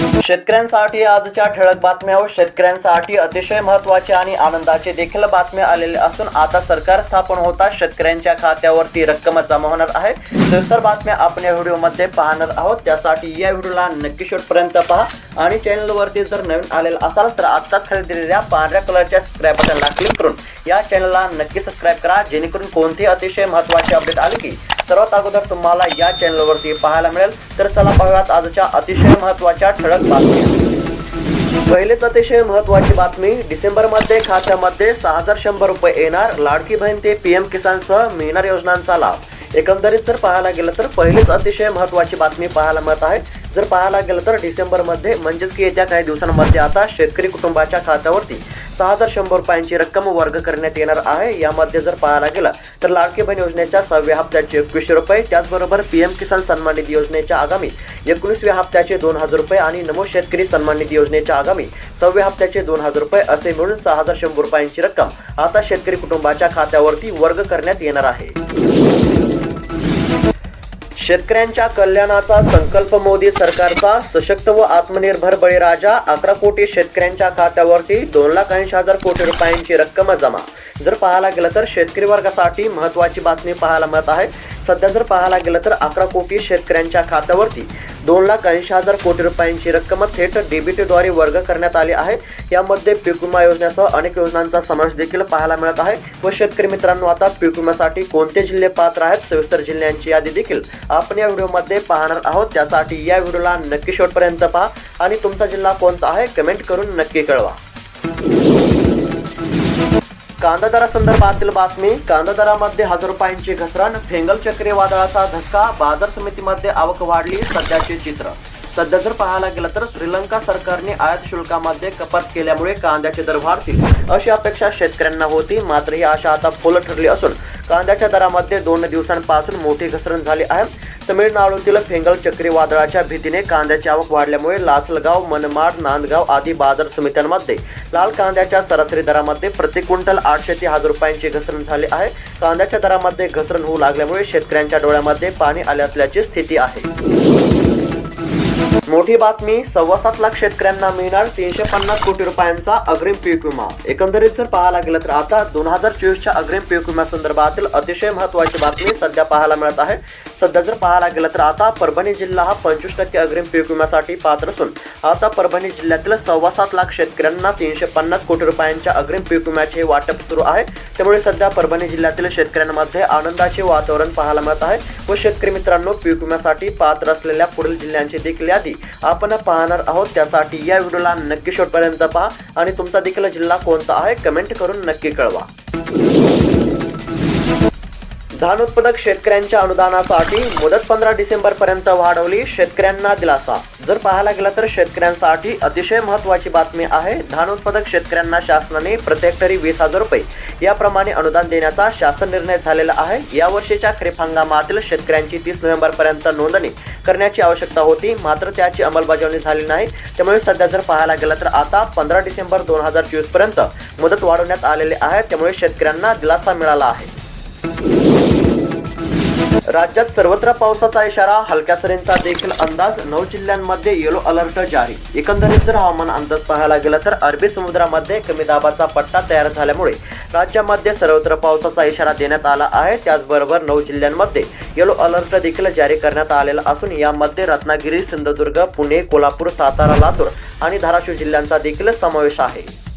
शेतकऱ्यांसाठी आजच्या ठळक बातम्या व शेतकऱ्यांसाठी अतिशय महत्त्वाचे आणि आनंदाचे देखील बातम्या आलेले असून आता सरकार स्थापन होता शेतकऱ्यांच्या खात्यावरती. रक्कम जमा होणार आहे. सविस्तर बातम्या आपण या व्हिडिओमध्ये पाहणार आहोत. त्यासाठी या व्हिडिओला नक्की शेवटपर्यंत पहा आणि चॅनलवरती जर नवीन आलेला असाल तर आत्ताच खाली दिलेल्या पांढऱ्या कलरच्या सबस्क्राईब बटनला क्लिक करून या चॅनलला नक्की सबस्क्राईब करा. जेणेकरून कोणतेही अतिशय महत्त्वाचे अपडेट आले की सर्वात अगोदर तुम्हाला या चॅनलवरती पाहायला मिळेल. तर चला पाहूयात आजच्या अतिशय महत्त्वाच्या ठळक बातम्या पहिलेच अतिशय महत्त्वाची बातमी डिसेंबरमध्ये खात्यामध्ये सहा हजार शंभर रुपये येणार लाडकी बहीण ते पीएम किसानसह मिळणार योजनांचा लाभ. एकंदरीत जर पाहायला गेलं तर पहिलीच अतिशय महत्त्वाची बातमी पाहायला मिळत आहे. जर पाहायला गेलं तर डिसेंबरमध्ये म्हणजेच की येत्या काही दिवसांमध्ये आता शेतकरी कुटुंबाच्या खात्यावरती सहा हजार शंभर रुपयांची रक्कम वर्ग करण्यात येणार आहे. यामध्ये जर पाहायला गेलं तर लाडकी बहीण योजनेच्या सहाव्या हप्त्याचे एकवीसशे रुपये त्याचबरोबर पीएम किसान सन्मान निधी योजनेच्या आगामी एकोणीसव्या हप्त्याचे दोन हजार रुपये आणि नमो शेतकरी सन्मान निधी योजनेच्या आगामी सहाव्या हप्त्याचे दोन हजार रुपये असे मिळून सहा हजार शंभर रुपयांची रक्कम आता शेतकरी कुटुंबाच्या खात्यावरती वर्ग करण्यात येणार आहे. शेतकऱ्यांच्या कल्याणाचा संकल्प मोदी सरकारचा सशक्त व आत्मनिर्भर बळीराजा अकरा कोटी शेतकऱ्यांच्या खात्यावरती दोन लाख ऐंशी हजार कोटी रुपयांची रक्कम जमा जर पाहायला गेलं तर शेतकरी वर्गासाठी महत्त्वाची बातमी पाहायला मिळत आहे. सध्या जर पाहायला गेलं तर अकरा कोटी शेतकऱ्यांच्या खात्यावरती दोन लाख ऐंशी हजार कोटी रुपयांची रक्कम थेट डीबीटीद्वारे वर्ग करण्यात आली आहे. यामध्ये पीक विमा योजनेसह अनेक योजनांचा समावेश देखील पाहायला मिळत आहे. व शेतकरी मित्रांनो आता पीक विम्यासाठी कोणते जिल्हे पात्र आहेत? सविस्तर जिल्ह्यांची यादी देखील आपण या व्हिडिओमध्ये पाहणार आहोत. त्यासाठी या व्हिडिओला नक्की शेवटपर्यंत पहा. आणि तुमचा जिल्हा कोणता आहे? कमेंट करून नक्की कळवा. कांदा दरासंदर्भातील बातमी कांदा दरामध्ये हजार रुपयांची घसरण फेंगल चक्रीवादळाचा धसका बाजार समितीमध्ये आवक वाढली सध्याचे चित्र. सध्या जर पाहायला गेलं तर श्रीलंका सरकारने आयात शुल्कामध्ये कपात केल्यामुळे कांद्याचे दर वाढतील. अशी अपेक्षा शेतकऱ्यांना होती मात्र ही आशा आता फोल ठरली असून कांद्याच्या दरामध्ये दोन दिवसांपासून मोठी घसरण झाली आहे. तमिळनाडूतील फेंगल चक्रीवादळाच्या भीतीने कांद्याची आवक वाढल्यामुळे लासलगाव मनमाड नांदगाव आदी बाजार समित्यांमध्ये लाल कांद्याच्या सरासरी दरामध्ये प्रति क्विंटल आठशे ते हजार रुपयांची घसरण झाली आहे. कांद्याच्या दरामध्ये घसरण होऊ लागल्यामुळे शेतकऱ्यांच्या डोळ्यामध्ये पाणी आले असल्याची स्थिती आहे. मोठी बातमी सव्वा सात लाख शेतकऱ्यांना मिळणार तीनशे पन्नास कोटी रुपयांचा अग्रिम पीक विमा. एकंदरीत जर पाहायला गेलं तर आता दोन हजार चोवीसच्या अग्रिम पीक विमा संदर्भातील अतिशय महत्त्वाची बातमी सध्या पाहायला मिळत आहे. सध्या जर पाहायला गेलं तर आता परभणी जिल्हा हा पंचवीस टक्के अग्रिम पीक विम्यासाठी पात्र असून आता परभणी जिल्ह्यातील सव्वा सात लाख शेतकऱ्यांना तीनशे पन्नास कोटी रुपयांच्या अग्रिम पीक विम्याचे वाटप सुरू आहे. त्यामुळे सध्या परभणी जिल्ह्यातील शेतकऱ्यांमध्ये आनंदाचे वातावरण पाहायला मिळत आहे व शेतकरी मित्रांनो पीक विम्यासाठी पात्र असलेल्या पुढील जिल्ह्यांचे देखील यादी आपण पाहणार आहोत. त्यासाठी या व्हिडिओला नक्की शेवटपर्यंत पहा आणि तुमचा देखील जिल्हा कोणता आहे कमेंट करून नक्की कळवा. धान उत्पादक शेतकऱ्यांच्या अनुदानासाठी मुदत पंधरा डिसेंबर पर्यंत वाढवली शेतकऱ्यांना दिलासा. जर पाहायला गेलं तर शेतकऱ्यांसाठी अतिशय महत्त्वाची बातमी आहे धान उत्पादक शेतकऱ्यांना शासनाने प्रत्येक तरी वीस हजार रुपये याप्रमाणे अनुदान देण्याचा शासन निर्णय झालेला आहे. या वर्षीच्या खरीप हंगामातील शेतकऱ्यांची तीस नोव्हेंबर पर्यंत नोंदणी करण्याची आवश्यकता होती मात्र त्याची अंमलबजावणी झाली नाही. त्यामुळे सध्या जर पाहायला गेलं तर आता पंधरा डिसेंबर दोन हजार चोवीसपर्यंत मुदत वाढवण्यात आलेली आहे त्यामुळे शेतकऱ्यांना दिलासा मिळाला आहे. राज्यात सर्वत्र पावसाचा इशारा हलक्या सरींचा देखील अंदाज नऊ जिल्ह्यांमध्ये येलो अलर्ट जारी. एकंदरीत जर हवामान अंदाज पाहायला गेला तर अरबी समुद्रामध्ये कमी दाबाचा पट्टा तयार झाल्यामुळे राज्यामध्ये सर्वत्र पावसाचा इशारा देण्यात आला आहे. त्याचबरोबर नऊ जिल्ह्यांमध्ये येलो अलर्ट देखील जारी करण्यात आलेला असून यामध्ये रत्नागिरी सिंधुदुर्ग पुणे कोल्हापूर सातारा लातूर आणि धाराशिव जिल्ह्यांचा देखील समावेश आहे.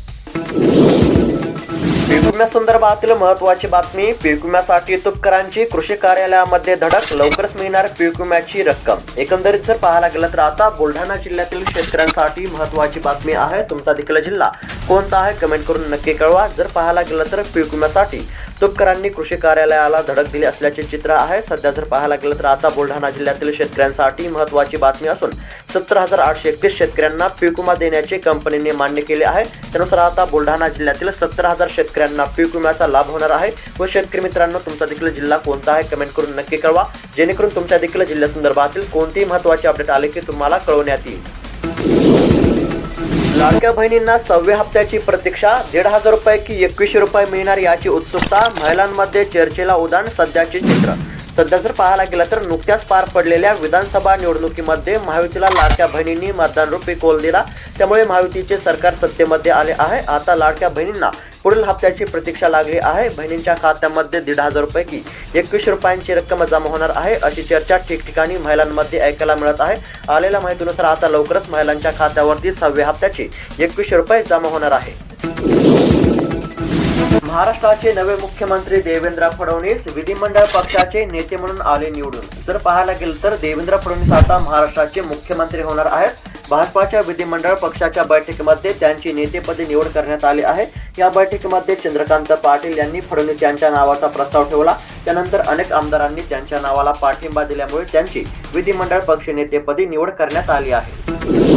पीक विम्यासंदर्भातील महत्त्वाची बातमी पीक विम्यासाठी तुपकरांची कृषी कार्यालयामध्ये धडक लवकरच मिळणार पीक विम्याची रक्कम. एकंदरीत जर पाहायला गेलं तर आता बुलढाणा जिल्ह्यातील शेतकऱ्यांसाठी महत्त्वाची बातमी आहे. तुमचा देखील जिल्हा कोणता आहे कमेंट करून नक्की कळवा. जर पाहायला गेलं तर पीक विम्यासाठी तुपकरांनी कृषी कार्यालयाला धडक दिली असल्याचे चित्र आहे. सध्या जर पाहायला गेलं तर आता बुलढाणा जिल्ह्यातील शेतकऱ्यांसाठी महत्त्वाची बातमी असून सत्तर हजार आठशे एकतीस शेतकऱ्यांना पीक विमा देण्याचे कंपनीने मान्य केले आहे. त्यानुसार आता बुलढाणा जिल्ह्यातील सत्तर हजार शेतकऱ्यांना पीक विम्याचा लाभ होणार आहे. व शेतकरी मित्रांनो तुमचा देखील जिल्हा कोणता आहे कमेंट करून नक्की कळवा. जेणेकरून तुमच्या देखील जिल्ह्यासंदर्भातील कोणतेही महत्त्वाचे अपडेट आले की तुम्हाला कळवण्यात येईल. लाडक्या बहिणींना सहाव्या हप्त्याची प्रतीक्षा दीड हजार रुपये की एकवीसशे रुपये मिळणार याची उत्सुकता महिलांमध्ये चर्चेला उदान सध्याचे चित्र. सध्या जर पाहायला गेलं तर नुकत्याच पार पडलेल्या विधानसभा निवडणुकीमध्ये महायुतीला लाडक्या बहिणींनी मतदान रूपी कोल दिला. त्यामुळे महायुतीचे सरकार सत्तेमध्ये आले आहे. आता लाडक्या बहिणींना पुढील हप्त्याची प्रतीक्षा लागली आहे. बहिणींच्या खात्यामध्ये दीड हजार रुपयेकी एकवीस रुपयांची रक्कम जमा होणार आहे अशी चर्चा ठिकठिकाणी महिलांमध्ये ऐकायला मिळत आहे. आलेल्या माहितीनुसार आता लवकरच महिलांच्या खात्यावरती सहाव्या हप्त्याची एकवीसशे रुपये जमा होणार आहे. महाराष्ट्राचे नवे मुख्यमंत्री देवेंद्र फडणवीस विधिमंडळ पक्षाचे नेते म्हणून आले निवडून. जर पाहायला गेलं तर देवेंद्र फडणवीस आता महाराष्ट्राचे मुख्यमंत्री होणार आहेत. भाजपाच्या विधिमंडळ पक्षाच्या बैठकीमध्ये त्यांची नेतेपदी निवड करण्यात आली आहे. या बैठकीमध्ये चंद्रकांत पाटील यांनी फडणवीस यांच्या नावाचा प्रस्ताव ठेवला. त्यानंतर अनेक आमदारांनी त्यांच्या नावाला पाठिंबा दिल्यामुळे त्यांची विधिमंडळ पक्ष नेतेपदी निवड करण्यात आली आहे.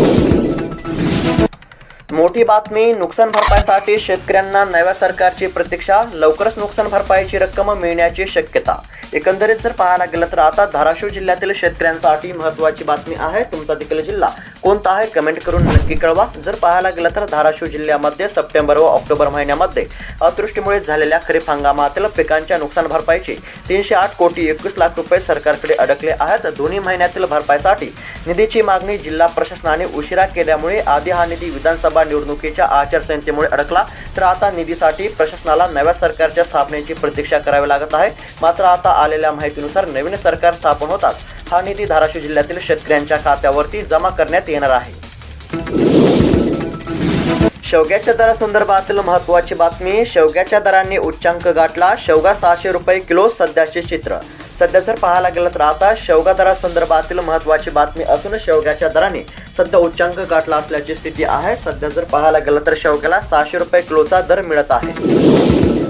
मोठी बातमी नुकसान भरपाईसाठी शेतकऱ्यांना नव्या सरकारची प्रतीक्षा लवकरच नुकसान भरपाईची रक्कम मिळण्याची शक्यता. एकंदरीत जर पाहायला गेलं तर आता धाराशिव जिल्ह्यातील शेतकऱ्यांसाठी महत्त्वाची बातमी आहे. तुमचा देखील जिल्हा. कोणता आहे कमेंट करून नक्की कळवा. जर पाहायला गेलं तर धाराशिव जिल्ह्यामध्ये सप्टेंबर व ऑक्टोबर महिन्यामध्ये अतिवृष्टीमुळे झालेल्या खरीप हंगामातील पिकांच्या नुकसान भरपाईची तीनशे आठ कोटी एकवीस लाख रुपये सरकारकडे अडकले आहेत. दोन्ही महिन्यातील भरपाईसाठी निधीची मागणी जिल्हा प्रशासनाने उशिरा केल्यामुळे आधी हा निधी विधानसभा निवडणुकीच्या आचारसंहितेमुळे अडकला. तर आता निधीसाठी प्रशासनाला नव्या सरकारच्या स्थापनेची प्रतीक्षा करावी लागत आहे. मात्र आता आलेल्या माहितीनुसार नवीन सरकार स्थापन होताच हा निधी धाराशिव जिल्ह्यातील शेतकऱ्यांच्या खात्यावरती जमा करण्यात येणार आहे. शेवग्याच्या दरासंदर्भातील महत्वाची बातमी शेवग्याच्या दरांनी उच्चांक गाठला शेवगा सहाशे रुपये किलो सध्याचे चित्र. सध्या जर पाहायला गेलं तर आता शेवगा दरासंदर्भातील महत्त्वाची बातमी असून शेवग्याच्या दराने सध्या उच्चांक गाठला असल्याची स्थिती आहे. सध्या जर पाहायला गेलं तर शेवग्याला सहाशे रुपये किलोचा दर मिळत आहे.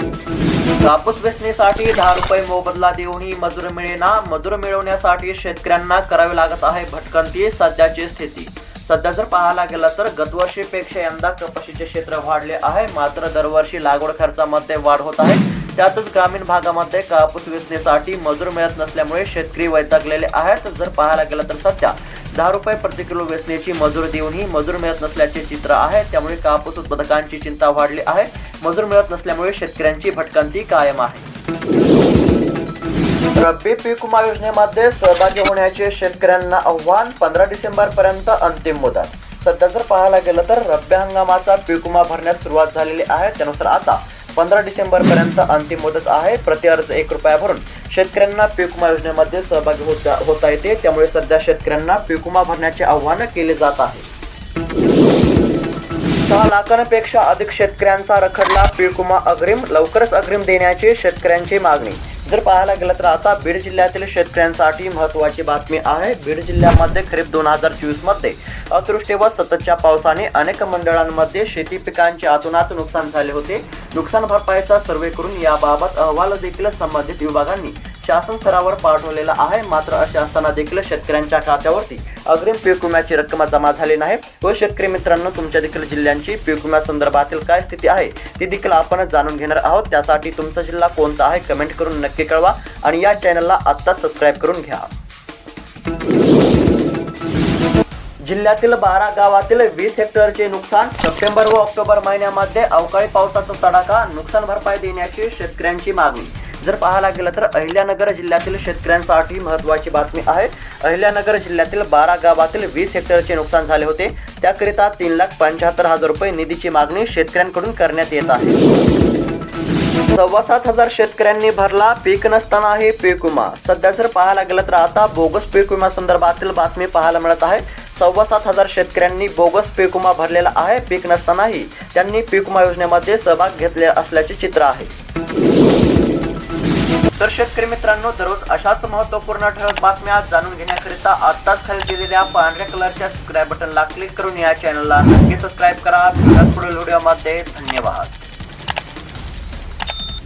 कापूस वेचणीसाठी दहा रुपये मोबदला देऊनही मजूर मिळेना. मजूर मिळवण्यासाठी शेतकऱ्यांना करावी लागत आहे भटकंती सध्याची स्थिती. सध्या जर पाहायला गेलं तर गतवर्षीपेक्षा यंदा कपाशीचे क्षेत्र वाढले आहे. मात्र दरवर्षी लागवड खर्चामध्ये वाढ होत आहे. त्यातच ग्रामीण भागामध्ये कापूस वेचणीसाठी मजूर मिळत नसल्यामुळे शेतकरी वैतागलेले आहेत. जर पाहायला गेलं तर सध्या दहा रुपये प्रति किलो वेचण्याची मजूर देऊनही मजूर मिळत नसल्याचे चित्र आहे. त्यामुळे कापूस उत्पादकांची चिंता वाढली आहे. मजूर मिळत नसल्यामुळे शेतकऱ्यांची भटकंती कायम आहे. रब्बी पीक विमा योजनेमध्ये सहभागी होण्याचे शेतकऱ्यांना आव्हान पंधरा डिसेंबर पर्यंत अंतिम मुदत. सध्या जर पाहायला गेलं तर रब्बी हंगामाचा पीक विमा भरण्यास सुरुवात झालेली आहे. त्यानुसार आता पंधरा डिसेंबर पर्यंत अंतिम मुदत आहे. प्रति अर्ज एक रुपया भरून शेतकऱ्यांना पीक विमा योजनेमध्ये सहभागी होता होता येते. त्यामुळे सध्या शेतकऱ्यांना पीक विमा भरण्याचे आव्हान केले जात आहे. सहा लाखांपेक्षा अधिक शेतकऱ्यांचा रखडला पीक विमा अग्रिम लवकरच अग्रिम देण्याची शेतकऱ्यांची मागणी. जर पाहायला गेलं तर आता बीड जिल्ह्यातील शेतकऱ्यांसाठी महत्त्वाची बातमी आहे. बीड जिल्ह्यामध्ये खरीप दोन हजार चोवीसमध्ये व सततच्या पावसाने अनेक मंडळांमध्ये शेती पिकांचे आतोनात नुकसान झाले होते. नुकसान भरपाईचा सर्वे करून याबाबत अहवाल देखील संबंधित विभागांनी शासन स्तरावर पाठवलेला आहे. मात्र असे असताना देखील शेतकऱ्यांच्या खात्यावरती अग्रिम पीक विम्याची रक्कम जमा झाली नाही व शेतकरी मित्रांनो तुमच्या देखील जिल्ह्यांची पीक विम्या संदर्भातील काय स्थिती आहे ती देखील आपण जाणून घेणार आहोत. त्यासाठी तुमचा जिल्हा कोणता आहे कमेंट करून नक्की कळवा आणि या चॅनलला आत्ताच सबस्क्राईब करून घ्या. जिल्ह्यातील बारा गावातील वीस हेक्टरचे नुकसान सप्टेंबर व ऑक्टोबर महिन्यामध्ये अवकाळी पावसाचा तडाखा नुकसान भरपाई देण्याची शेतकऱ्यांची मागणी. जर पाहायला गेलं तर अहिल्यानगर जिल्ह्यातील शेतकऱ्यांसाठी महत्त्वाची बातमी आहे. अहिल्यानगर जिल्ह्यातील बारा गावातील वीस हेक्टरचे नुकसान झाले होते. त्याकरिता तीन लाख पंच्याहत्तर हजार रुपये निधीची मागणी शेतकऱ्यांकडून करण्यात येत आहे. सव्वा सात हजार शेतकऱ्यांनी भरला पीक नसतानाही पीक विमा. सध्या जर पाहायला गेलं तर आता बोगस पीक विमा संदर्भातील बातमी पाहायला मिळत आहे. सव्वा सात हजार शेतकऱ्यांनी बोगस पीक विमा भरलेला आहे. पीक नसतानाही त्यांनी पीक विमा योजनेमध्ये सहभाग घेतले असल्याचे चित्र आहे. तर शेतकरी मित्रांनो दररोज अशाच महत्त्वपूर्ण ठळक बातम्या जाणून घेण्याकरिता आत्ताच खाली दिलेल्या पांढऱ्या कलरच्या सबस्क्राईब बटनला क्लिक करून या चॅनलला नक्की सबस्क्राईब करा. पुढील व्हिडिओमध्ये धन्यवाद.